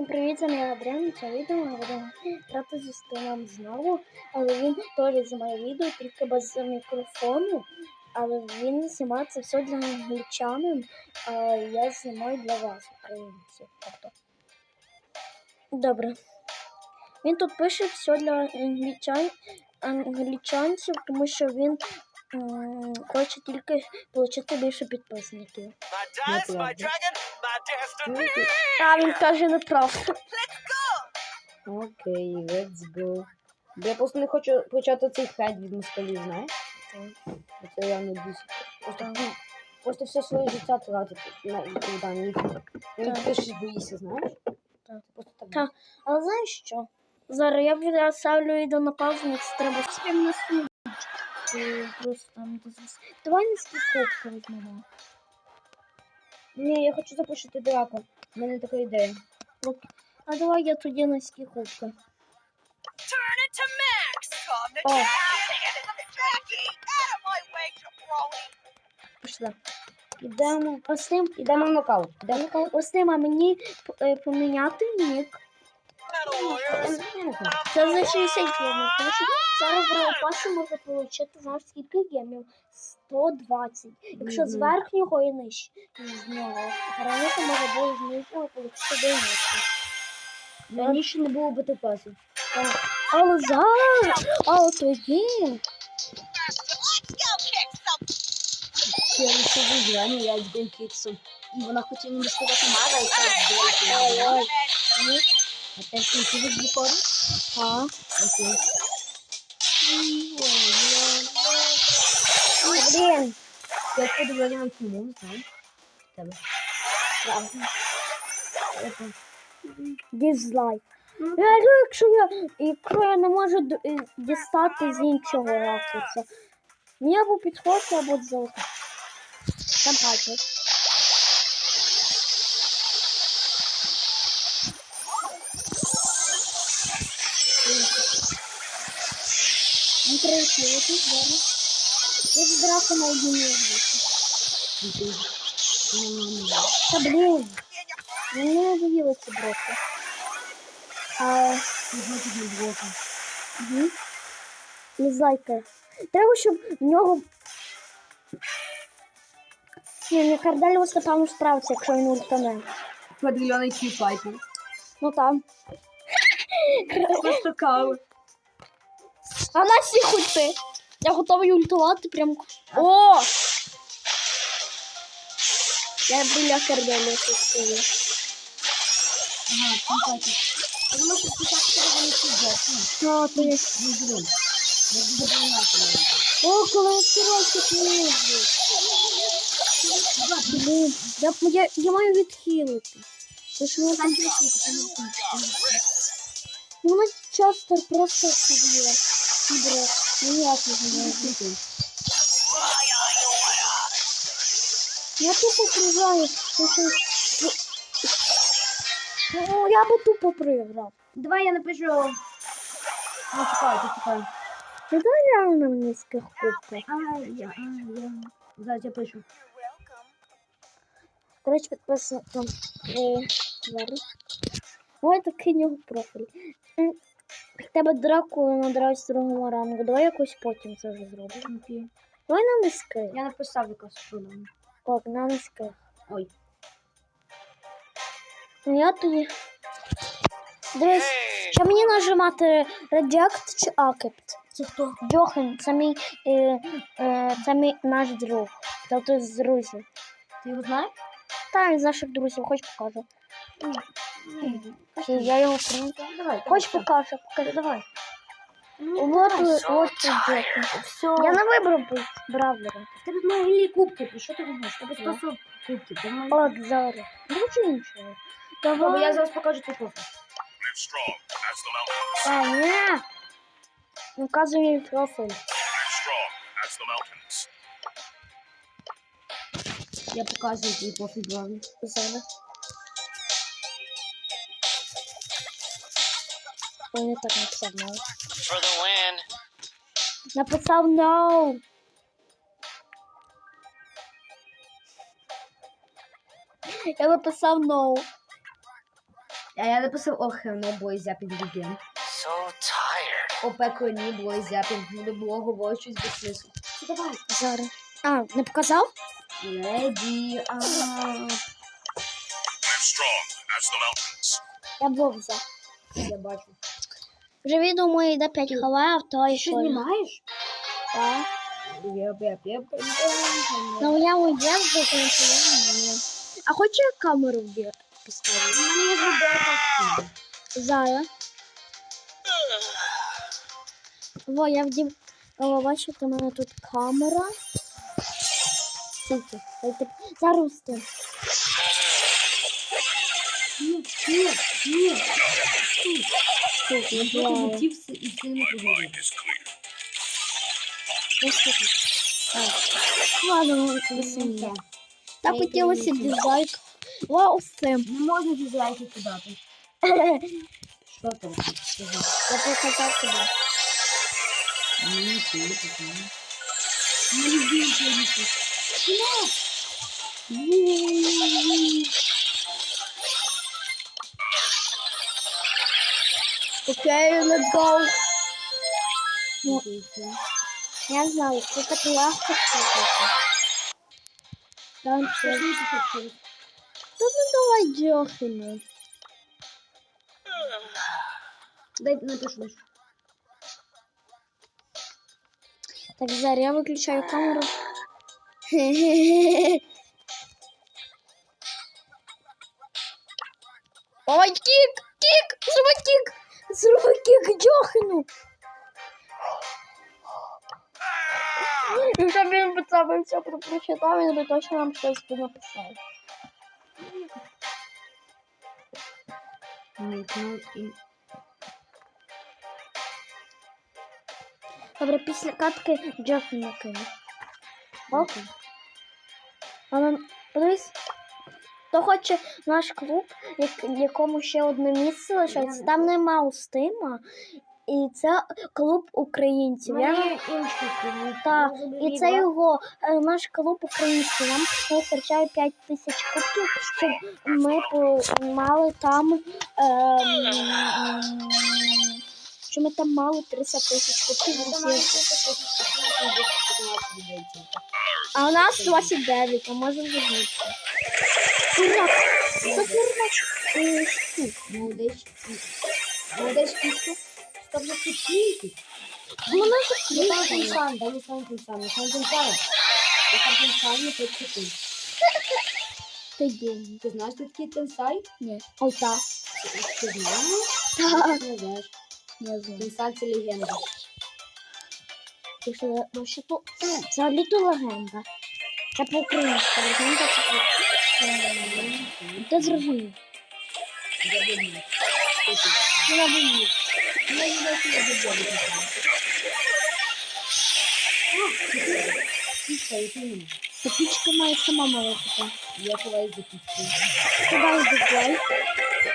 Всім привіт, це я Адріан. Це відео ми будемо грати зі столом знову, але він теж знімає відео, тільки без мікрофону. Але він знімає це все для англічанин, а я знімаю для вас, українців. Тобто. Добре. Він тут пише все для англічан... англічанців, тому що він м, хоче тільки отримати більше підписників. А він каже неправду. Окей, let's go. Бо Я просто не хочу почати цей хед від москалів, знаєш? Це я не дуже. Просто, просто все своє життя тратити на відповідання. Він щось боїшся, знаєш? Так. Але знаєш що? Зараз я вже ставлю відео на паузу, мені треба на Просто там Давай низькі копки візьмемо. Ні, я хочу запустити драку. У мене така ідея. А давай я тоді низькі копки. Jabroni. Пішли. Ідемо. Ось тим, Ідемо в нокаут. Ідемо в нокаут. ось тим, а мені е, поміняти нік. Це за 60 гемів. Що зараз в пасі отримати, знаєш, скільки гемів? 120. Якщо з верхнього і нижче з нього. Раніше може було з нижнього отримати 90. Раніше не було БТПСу. Але зараз, але тоді. Я не сижу реально, я з Бенкіксом. Вона хотіла мені сказати Мара, і це Ой-ой. А те що ти від виходу? А? Окей. Блін. Я. Правда. Это. Якщо я, якщо я не можу дістати з іншого ракурсу. Мені або підходить, або золото. Там бачиш. Не треба сілити, зараз. Я ж драку на одній вийшла. Та блін. Мені не надоїло ці броки. А, угу. Лізайка. Треба, щоб в нього. Ні, не Кардаліус напевно справиться, якщо він ультане. Квадрильоний кіпайпу. Ну там. Просто кава. А на всіх ульти. Я готовий ультувати прям. О! Я біля Кардаліуса стою. Ага. Я думаю, що треба не. Не зрим. Не буде прийняти. О, коли сирочок лежить. Блін, я, я, я маю відхилити. Тому що вона там Ну, часто просто сиділа. Добре, ніяк не знаю. Я тупо що- Ну, я би тупо проіграв. Давай я напишу. Ну, чекай, ти чекай. Ти дай реально в низьких кубках. А, я, а, я. Зараз я пишу. Коротше, підписано там. Е, зараз. Ой, такий нього профіль. Тебе драку надрать з другого рангу. Давай якось потім це вже зробимо. Окей. Давай на низьких. Я написав якось проблему. Так, на низьких. Ой. Ну я тоді. Дивись, що мені нажимати Reject чи Accept? Це хто? Джохан, це мій, е, е, це мій наш друг. Тобто з друзів. Ти його знаєш? Та він з наших друзів, хоч покажу. Чи я його прийму. Давай. Хоч покажу, покажу, давай. Ну, Вот, давай. вот тут Джохан. Все. Я не вибрав би Бравлера. В тебе могли кубки, ти що ти думаєш? В Тебе Ну. 140 кубків. Ти маєш- От зараз. Не хочу нічого. Добре, Давай. я зараз покажу твій профіль. Live strong as the mountains. А, ні. Наказує мій профіль. Live strong as the mountains. Я показую твій профіль главний. Зараз. Ой, не так написав no. For the win. Написав no. Я написав no. А я написав ох, no boy zapping again. So tired. О пекло boy zapping. Не було говорити щось без смислу. Давай? Зараз. А, не показав? Леді. А. Live strong as the mountains. Я блок взяв. Я бачу. Вже відео моє йде 5 хвилин, а то і Що що? знімаєш? Так. Єп, єп, єп. Ну я уїду, вже ні. А хочу я камеру вбір поставити? Мені зробила Зараз. Во, я вдів. О, бачите, у мене тут камера. Тільки. Дайте- Зараз з тим. Ні, ні, ні. Тут, Я я знаю. летів і не is clear. Ось тут. Ладно, ну, ви самі. Так Я хотілося дизайк. Во, ось цим. Не можна дизлайки кидати. Що там? Я показав тобі. Ні, ти не покажи. Не люблю сьогодні. Окей, let's go. Ну, Окей, все. я знаю, це так легко слухати. Там Що все. ж ти хотів? Та ну давай дьохину. Дай напишу. Так, зараз я виключаю камеру. Ой, кік! Кік! Зроби кік! Зроби кік, дьохину! Якщо б він це все прочитав, він би точно нам щось би написав. Ну, Добре, після катки Джофіна кину. Ок? Але подивись, хто хоче наш клуб, як, якому ще одне місце лишається, там нема устима. І це клуб українців. Я... Я і це його е, наш клуб український. Нам вистачає 5 тисяч кубків, щоб ми мали там. ем, щоб ми там мали 300 тисяч кубків. З там має усіх. бути щось таке, щоб десь 15 людей тільки. А у нас 29, а може вже більше. Дурак! Це дурак! Е, штук. Молодець. Молодець пішку. Стоп за кипіти. Вона Не там закрила. тинсан, дай не сам тинсан, не сам тинсан. Не сам тинсан, не 5 секунд. Ти геній. Ти знаєш, що такі тинсай? Ні. Ой, так. Ти знаєш? Так. Не знаєш. Я знаю. Тинсан це легенда. Ти що, ну що то? Взагалі то легенда. Це по-українськи. Легенда це по... Думаю. Ти не боїш. Я не знаю, що я буду. Пічка. Та пічка має сама малися. Я ховаю за пічкою. Кидай дизлайк.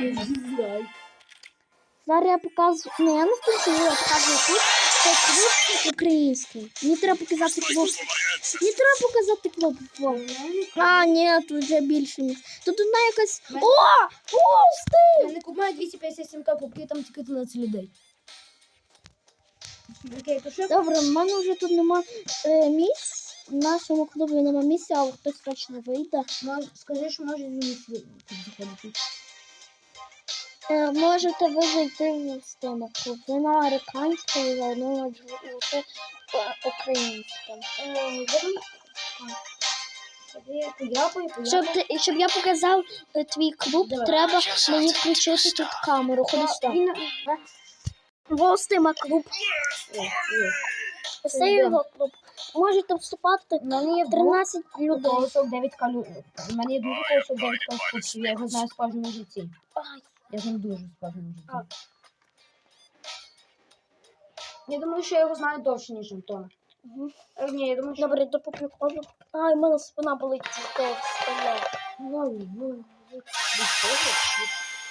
Дизлайк. Зараз я показую. Не, я не включу, я показую тут. Це український. Мені треба показати клуб. Мені треба показати. Во. А, ні, тут вже більше місць. Тут одна якась. О! О! Я не купаю 257 капуків, там тільки 13 людей. Окей, то що? Добре, в мене вже тут нема е, місць. В нашому клубі нема місця, але хтось точно вийде. Мож- Скажи, що може він заходити. Е, можете ви зайти в стиму клуб. Ви на американському, заодно на джу- е, українському. Я пояпаю, Щоб, ти, щоб я показав е, твій клуб, Давай. треба мені включити тут камеру. Ходи сюди. Во стима клуб. Це його клуб. Можете вступати У мене є 13 людей. колосок 9 калю. У мене є дуже колосок 9 калюшків, я його знаю справжньому житті. Ай, Я з ним дуже справжньому житті. Я думаю, що я його знаю довше, ніж Антона. мгм. Е, Ні, я думаю, що... Добре, до поприколу. Ай, в мене спина болить від того вставляю. Ну, ну, від того,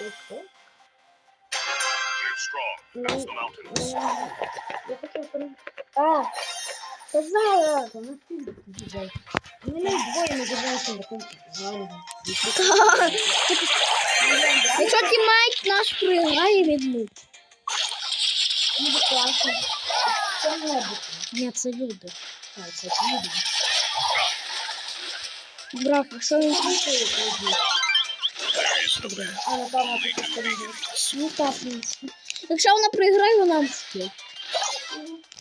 від того. Live strong Ну, as the mountains. Я хотів перейти. А, це зараз. Ну, ти, Ми не двоє не забираємося на кухні. Гарно. Якщо тімейт наш програє, відмить. Буде класно. Це не буде. Ні, це люди. А, це люди. Брах, якщо він А, напевно, ти повторюєш. Ну так, в принципі. Якщо вона проіграє, вона мстить.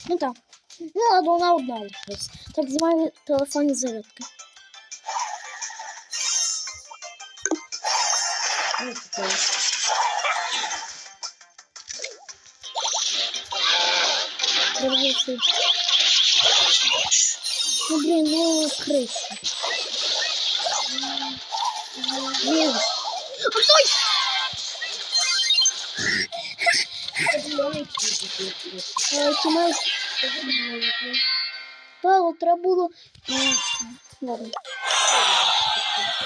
Ну так. Ну, ладно, вона одна лишилась. Так звані телефонні зарядки. Ну, це Дорогий Ну, блін, ну, крыша. Блін. Ой! Е, Тімейт. Та, треба було... Ладно.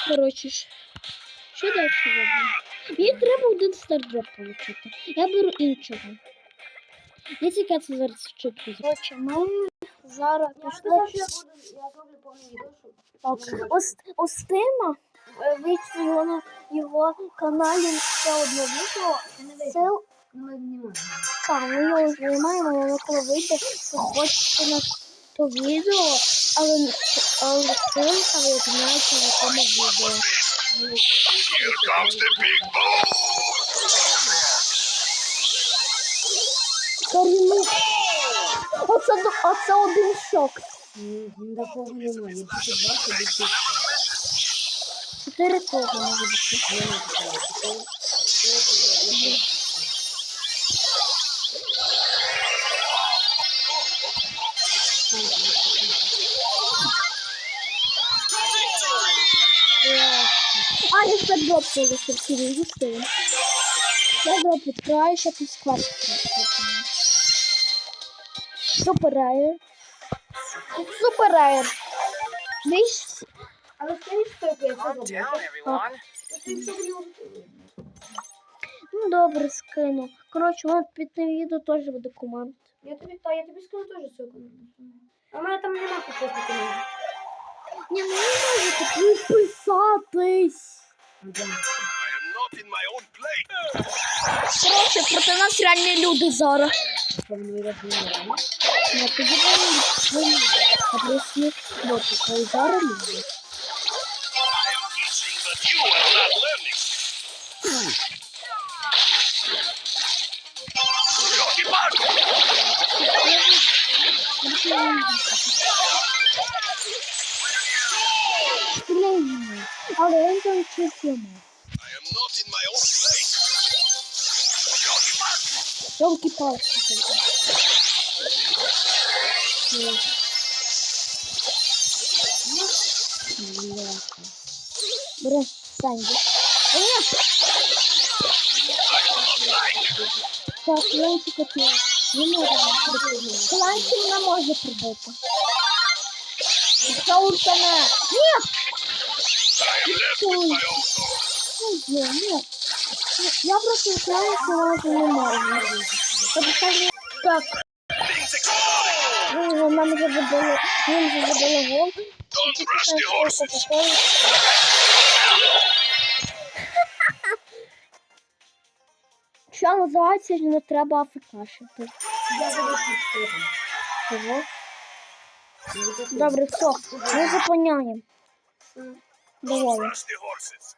Коротше ж. Що далі робимо? Мені треба один стардроп отримати. Я беру іншого. Я тільки це зараз вчитку Коротше, ми зараз пішли. Ось вийти його на його каналі ще одне відео. Це Ми знімаємо. так, ми його знімаємо, воно коли вийде, то хочете на то відео, але але ссылка ви знаєте на тому відео. Here comes the big boom! Каріну. Оце, оце один шок. Ні, такого немає. Я тільки бачу, де ти. Чотири того може бути. А, я ще дроп полишив, сірі, зустрів. Я дроп відкраю, ще тут склад. Супер райер. Супер райер. Десь Але скажи, що я це. Ти все Ну, добре, скину. Коротше, вон під тим відео теж буде команд. Я тобі, та, я тобі скажу теж ссылку. А в мене там нема підписників. Ні, ну не можете підписатись. Коротше, проти нас реальні люди зараз. Я тоді вони а просто боти, коли зараз люди. Але він там чуть йому. I am not in my own plate. Yogi Park! Йолки палки. Бери, Санді. Так, Ленчик отняв. Не може нам прибити. Ленчик не може прибити. Це уртане. Ні! Я просто знаю, що вже не. Тобто так, нам вже забили, їм вже забили horses! Що називається, не треба афекашити. Я там. Чого? Добре, все, ми зупиняємо. Don't no touch the horses.